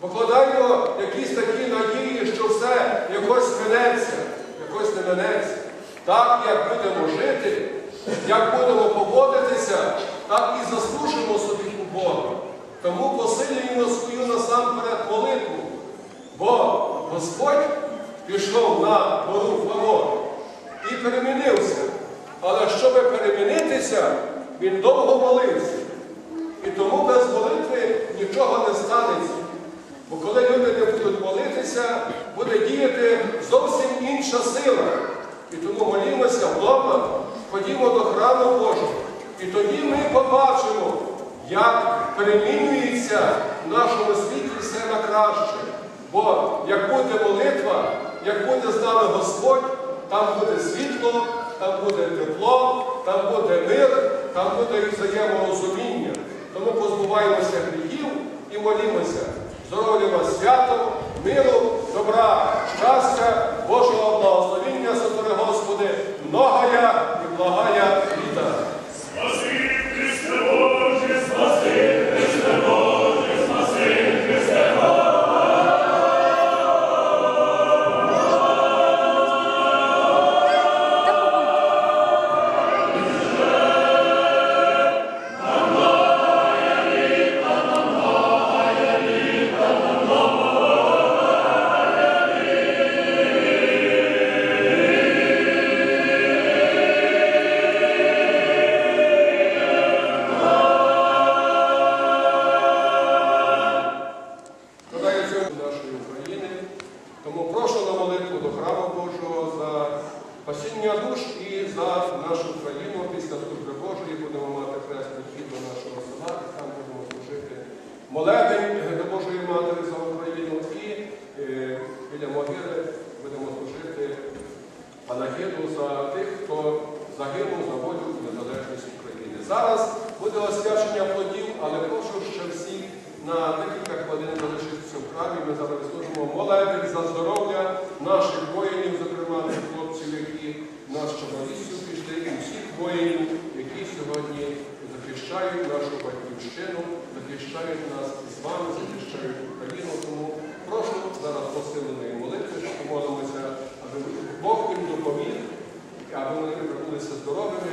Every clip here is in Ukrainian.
Покладаймо якісь такі надії, що все якось минеться, якось не минеться. Так, як будемо жити, як будемо поводитися, так і заслужимо собі у Бога. Тому посилюємо свою насамперед молитву, бо Господь пішов на гору Фавор і перемінився. Але щоб перемінитися, він довго молився. І тому без молитви нічого не станеться. Бо коли люди не будуть молитися, буде діяти зовсім інша сила. І тому молімося вдома, ходімо до храму Божого. І тоді ми побачимо, як перемінюється в нашому світі все на краще. Бо як буде молитва, як буде з нами Господь, там буде світло, там буде тепло, там буде мир, там буде взаєморозуміння. Тому позбуваємося гріхів і молімося. Здоров'я вас свято, миру, добра, щастя, Божого Нашої України. Тому прошу на молитву до храму Божого за спасіння душ і за нашу країну. Після служби Божої будемо мати хресний хід до нашого села, і там будемо служити молебень до Божої Матері за Україну і е, біля могили будемо служити панагіду за тих, хто загинув за волю незалежність України. Зараз буде освячення плодів, але прошу ще всіх на декілька хвилин залишитися в храмі. Ми зараз служимо молебень за здоров'я наших воїнів, зокрема тих хлопців, які нас чоловістю пішли, і всіх воїнів, які сьогодні захищають нашу батьківщину, захищають нас з вами, захищають Україну. Тому прошу зараз посиленої молитви, що помолимося, аби Бог їм допоміг, аби вони вернулися здоровими,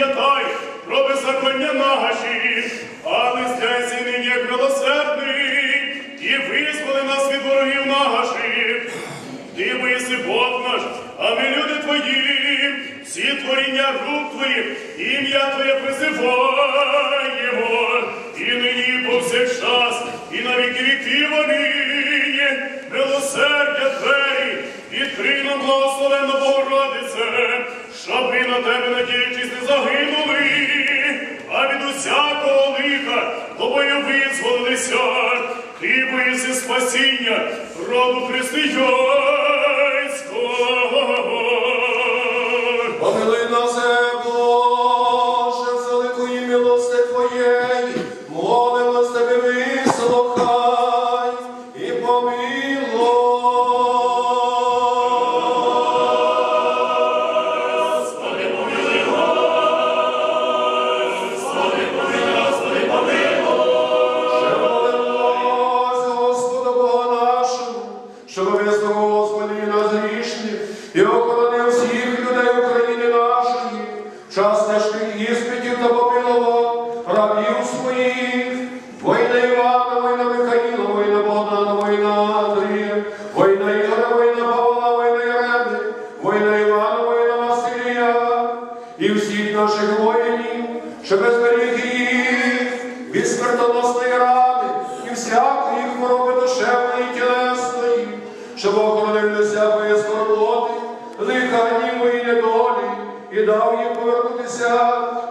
пам'ятай про беззаконня наші, але зляйся нині, як милосердний, і визволи нас від ворогів наших. Ти боїси Бог наш, а ми люди твої, всі творіння рук твоїх, ім'я Твоє призиваємо, і нині повсякчас, і на віки віків амінь. милосердя двері, відкрий нам благословенно Богородице, щоб ми на тебе, надіючись, не загинули, а від усякого лиха до бою визволилися, ти боїшся спасіння, роду християн.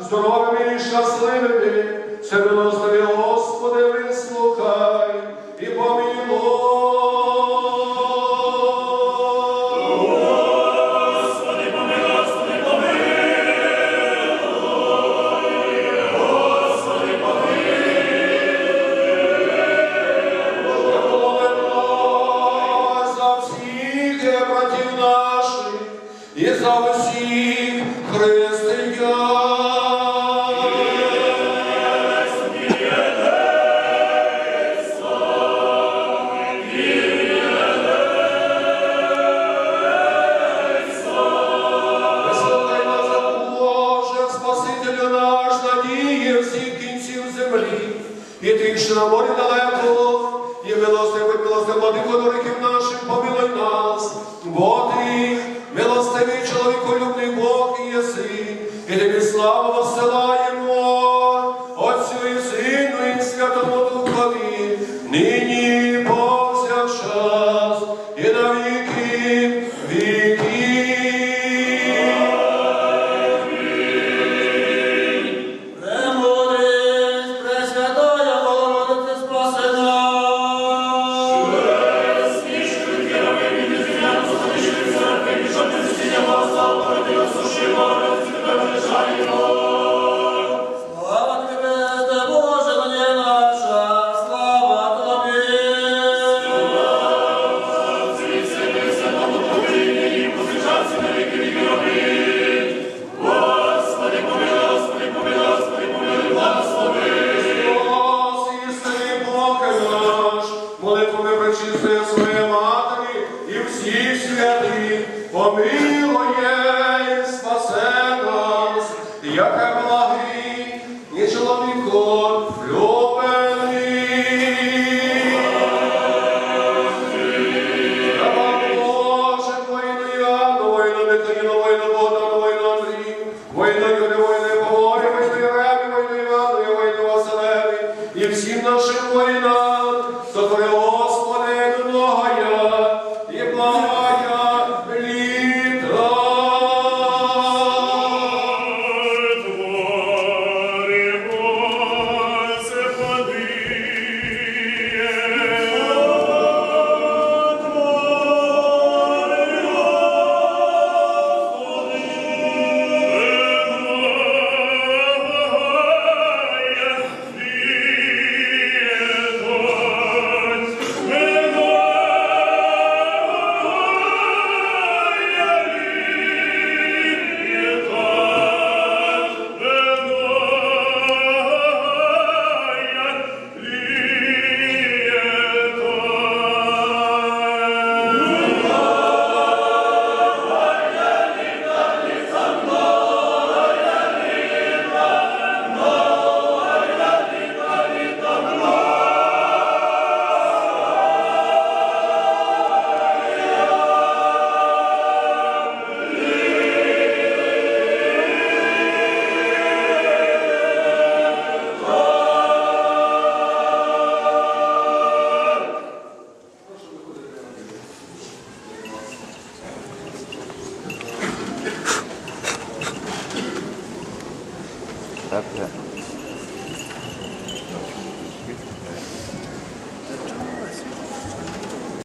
Здоровими і щасливими, все милостиві Yeter güçlüğüne varın da dayak olur.